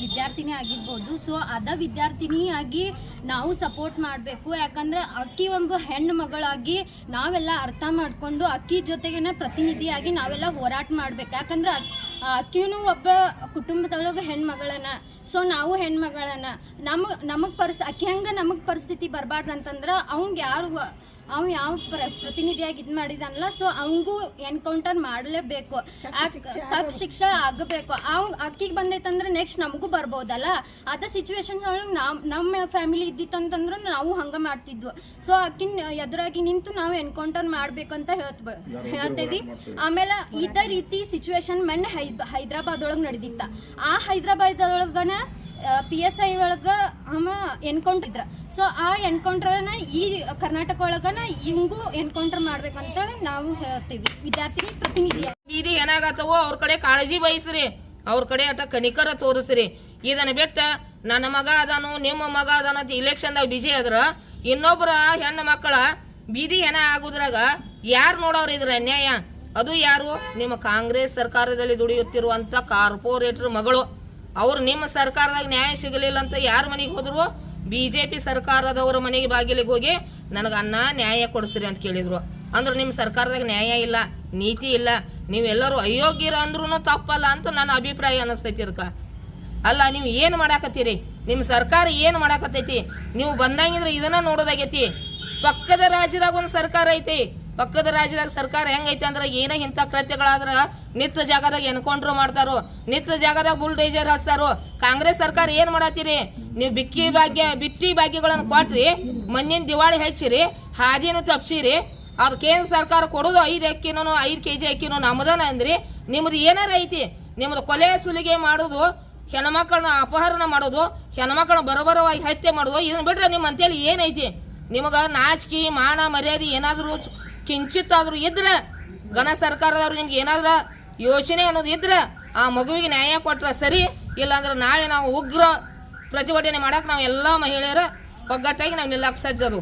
ವಿದ್ಯಾರ್ಥಿನಿ ಆಗಿರ್ಬೋದು ಸೊ ಅದ ವಿದ್ಯಾರ್ಥಿನಿಯಾಗಿ ನಾವು ಸಪೋರ್ಟ್ ಮಾಡಬೇಕು. ಯಾಕಂದ್ರೆ ಅಕ್ಕಿ ಒಂದು ಹೆಣ್ಣು ಮಗಳಾಗಿ ನಾವೆಲ್ಲ ಅರ್ಥ ಮಾಡಿಕೊಂಡು ಅಕ್ಕಿ ಜೊತೆಗೇನೆ ಪ್ರತಿನಿಧಿಯಾಗಿ ನಾವೆಲ್ಲ ಹೋರಾಟ ಮಾಡ್ಬೇಕು. ಯಾಕಂದ್ರೆ ಅಕ್ಕಿನೂ ಒಬ್ಬ ಕುಟುಂಬದೊಳಗೆ ಹೆಣ್ಮಗಳನ್ನ. ಸೊ ನಾವು ಹೆಣ್ಮಗಳನ್ನ. ನಮಗೆ ನಮಗೆ ಪರಿಸ್, ಅಕ್ಕಿ ಹೆಂಗೆ ನಮಗೆ ಪರಿಸ್ಥಿತಿ ಬರಬಾರ್ದು ಅಂತಂದ್ರೆ ಅವ್ಗೆ ಯಾರು ಅವ್ ಯಾವ ಪ್ರ ಪ್ರತಿನಿಧಿಯಾಗಿ ಇದು ಮಾಡಿದಾನಲ್ಲ ಸೊ ಅವಂಗೂ ಎನ್ಕೌಂಟರ್ ಮಾಡಲೇಬೇಕು. ತಕ್ಕ ಶಿಕ್ಷೆ ಆಗಬೇಕು. ಅವ್ ಅಕ್ಕಿಗೆ ಬಂದೈತಂದ್ರೆ ನೆಕ್ಸ್ಟ್ ನಮಗೂ ಬರ್ಬೋದಲ್ಲ? ಅದ ಸಿಚುವೇಶನ್ ಒಳಗೆ ನಾವು ನಮ್ಮ ಫ್ಯಾಮಿಲಿ ಇದ್ದಿತ್ತಂತಂದ್ರೆ ನಾವು ಹಂಗೆ ಮಾಡ್ತಿದ್ವು. ಸೊ ಅಕ್ಕಿನ ಎದುರಾಗಿ ನಿಂತು ನಾವು ಎನ್ಕೌಂಟರ್ ಮಾಡಬೇಕಂತ ಹೇಳ್ತ ಹೇಳ್ತೇವಿ ಆಮೇಲೆ ಇದೇ ರೀತಿ ಸಿಚುವೇಶನ್ ಮೊನ್ನೆ ಹೈದ್ ಹೈದ್ರಾಬಾದ್ ಒಳಗೆ ನಡೆದಿತ್ತ. ಆ ಹೈದ್ರಾಬಾದ್ ಒಳಗನ ಪಿ ಎಸ್ ಐ ಒಳಗೆ ಅವ ಎನ್ಕೌಂಟರ್ ಸೊ ಆ ಎನ್ಕೌಂಟರ್ನ ಈ ಕರ್ನಾಟಕ ಒಳಗನ ಹಿಂಗೂ ಎನ್ಕೌಂಟರ್ ಮಾಡ್ಬೇಕಂತೇಳಿ ನಾವು ಹೇಳ್ತೀವಿ. ವಿದ್ಯಾರ್ಥಿನಿ ಪ್ರತಿನಿಧಿ. ಬೀದಿ ಏನಾಗತ್ತವೋ ಅವ್ರ ಕಡೆ ಕಾಳಜಿ ವಹಿಸ್ರಿ. ಅವ್ರ ಕಡೆ ಅಟ ಕನಿಕರ ತೋರಿಸ್ರಿ. ಇದನ್ನ ಬಿಟ್ಟ ನನ್ನ ಮಗ ಅದಾನು, ನಿಮ್ಮ ಮಗ ಅದಾನು ಅಂತ ಇಲೆಕ್ಷನ್ದಾಗ ಬಿಜಿ ಆದ್ರ ಇನ್ನೊಬ್ಬರ ಹೆಣ್ಣು ಮಕ್ಕಳ ಬೀದಿ ಏನ ಆಗುದ್ರಾಗ ಯಾರು ನೋಡೋರು ಇದ್ರ ಅನ್ಯಾಯ? ಅದು ಯಾರು? ನಿಮ್ಮ ಕಾಂಗ್ರೆಸ್ ಸರ್ಕಾರದಲ್ಲಿ ದುಡಿಯುತ್ತಿರುವಂತ ಕಾರ್ಪೊರೇಟರ್ ಮಗಳು. ಅವ್ರು ನಿಮ್ಮ ಸರ್ಕಾರದಾಗ ನ್ಯಾಯ ಸಿಗಲಿಲ್ಲ ಅಂತ ಯಾರ ಮನೆಗೆ ಹೋದ್ರು? ಬಿಜೆಪಿ ಸರ್ಕಾರದವರ ಮನೆಗೆ ಬಾಗಿಲಿಗೆ ಹೋಗಿ ನನಗೆ ಅನ್ನ, ನ್ಯಾಯ ಕೊಡಿಸ್ರಿ ಅಂತ ಕೇಳಿದ್ರು. ಅಂದ್ರೆ ನಿಮ್ಮ ಸರ್ಕಾರದಾಗ ನ್ಯಾಯ ಇಲ್ಲ, ನೀತಿ ಇಲ್ಲ, ನೀವೆಲ್ಲರೂ ಅಯೋಗ್ಯರು ಅಂದ್ರೂ ತಪ್ಪಲ್ಲ ಅಂತ ನನ್ನ ಅಭಿಪ್ರಾಯ ಅನಿಸ್ತೈತಿ ಅದಕ್ಕೆ. ಅಲ್ಲ, ನೀವು ಏನು ಮಾಡಾಕತ್ತೀರಿ? ನಿಮ್ಮ ಸರ್ಕಾರ ಏನು ಮಾಡಾಕತ್ತೈತಿ? ನೀವು ಬಂದಂಗಿದ್ರೆ ಇದನ್ನ ನೋಡೋದಾಗೈತಿ. ಪಕ್ಕದ ರಾಜ್ಯದಾಗ ಒಂದು ಸರ್ಕಾರ ಐತಿ. ಪಕ್ಕದ ರಾಜ್ಯದಾಗ ಸರ್ಕಾರ ಹೆಂಗೈತೆ ಅಂದ್ರೆ ಏನೇ ಇಂಥ ಕೃತ್ಯಗಳಾದ್ರ ನಿತ್ಯ ಜಾಗದಾಗ ಎನ್ಕೌಂಟ್ರ್ ಮಾಡ್ತಾರೋ. ನಿತ್ಯ ಜಾಗದಾಗ ಬುಲ್ ಡೈಜರ್ ಹಚ್ತಾರೋ ಕಾಂಗ್ರೆಸ್ ಸರ್ಕಾರ ಏನ್ ಮಾಡತ್ತೀರಿ? ನೀವು ಬಿಕ್ಕಿ ಭಾಗ್ಯ ಬಿಟ್ಟಿ ಭಾಗ್ಯಗಳನ್ನು ಕೊಟ್ರಿ, ಮಣ್ಣಿನ ದಿವಾಳಿ ಹೆಚ್ಚಿರಿ, ಹಾದಿನೂ ತಪ್ಸಿರಿ. ಅದು ಕೇಂದ್ರ ಸರ್ಕಾರ ಕೊಡೋದು ಐದು ಅಕ್ಕಿನೂ ಐದು ಕೆ ಜಿ ಅಕ್ಕಿನೂ ನಮ್ಮದನ ಅಂದ್ರಿ. ನಿಮ್ದು ಏನಾರ ಐತಿ? ನಿಮ್ದು ಕೊಲೆ ಸುಲಿಗೆ ಮಾಡೋದು, ಹೆಣ್ಮಕ್ಳನ್ನ ಅಪಹರಣ ಮಾಡೋದು, ಹೆಣ್ಮಕ್ಳನ್ನ ಬರೋಬರವಾಗಿ ಹತ್ಯೆ ಮಾಡೋದು, ಇದನ್ನ ಬಿಟ್ರೆ ನಿಮ್ಮ ಅಂತೇಳಿ ಏನೈತಿ? ನಿಮಗೆ ನಾಚಿಕೆ, ಮಾನ ಮರ್ಯಾದೆ ಏನಾದರೂ ಕಿಂಚಿತ್ತಾದ್ರೂ ಇದ್ರೆ, ಘನ ಸರ್ಕಾರದವ್ರು ನಿಮ್ಗೆ ಏನಾದ್ರ ಯೋಚನೆ ಅನ್ನೋದು ಇದ್ರೆ, ಆ ಮಗುವಿಗೆ ನ್ಯಾಯ ಕೊಟ್ರೆ ಸರಿ, ಇಲ್ಲಾಂದ್ರೆ ನಾಳೆ ನಾವು ಉಗ್ರ ಪ್ರತಿಭಟನೆ ಮಾಡಕ್ಕೆ ನಾವು ಎಲ್ಲ ಮಹಿಳೆಯರ ಒಗ್ಗಟ್ಟಾಗಿ ನಾವು ಸಜ್ಜರು